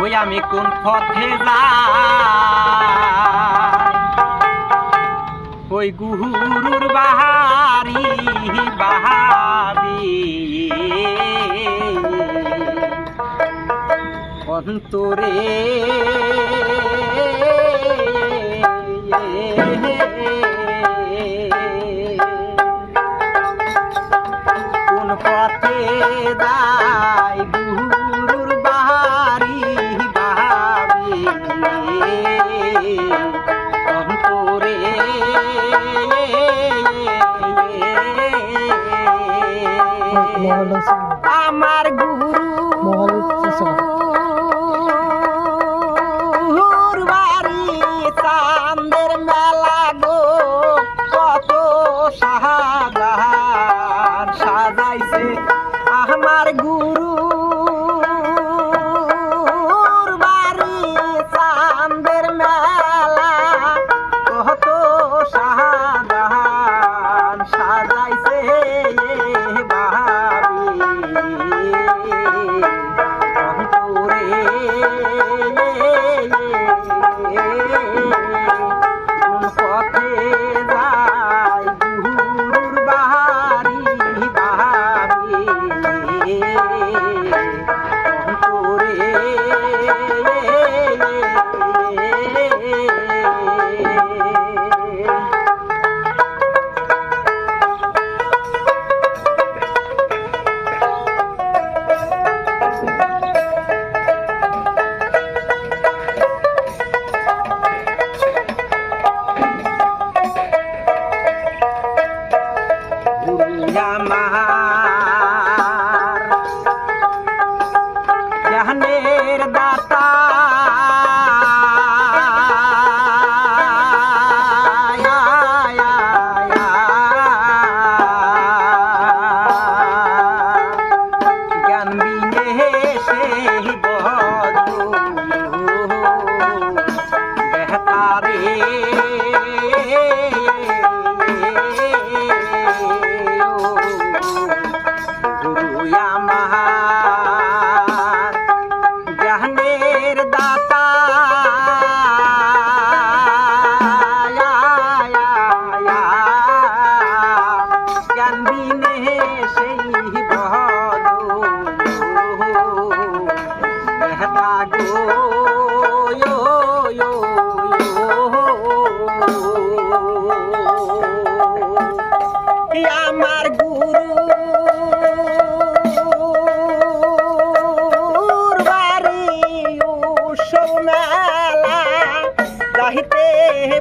ওই আমি কোন পথে যাই ওই গুহুরুর বাহারি বাহারি অন্তরে Yeah. আমার chorar.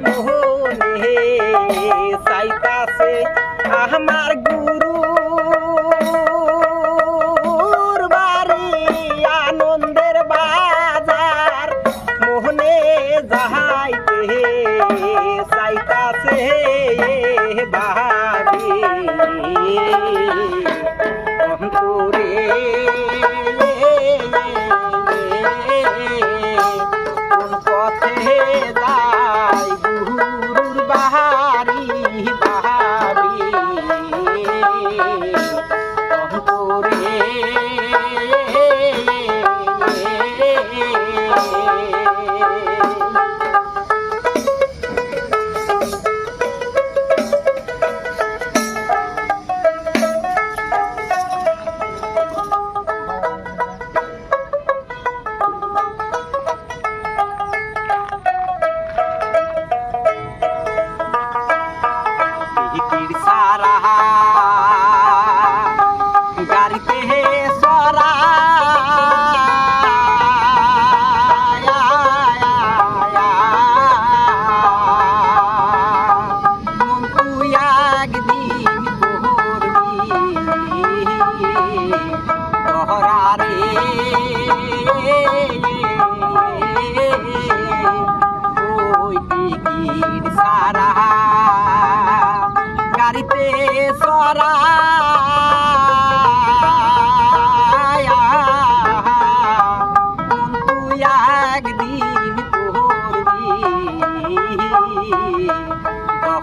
মোহনে সাইতাসে আমার গুরু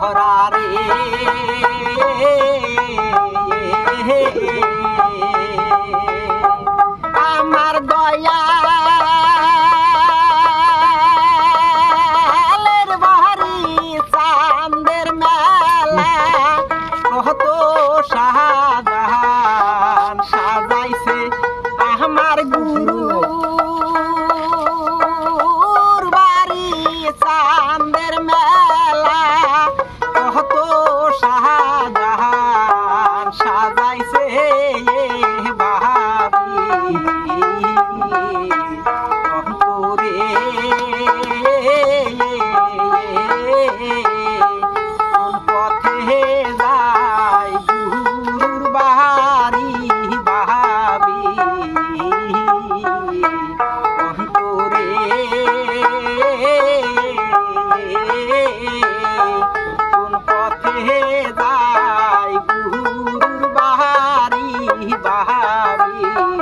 করারে আমার দয়া আমি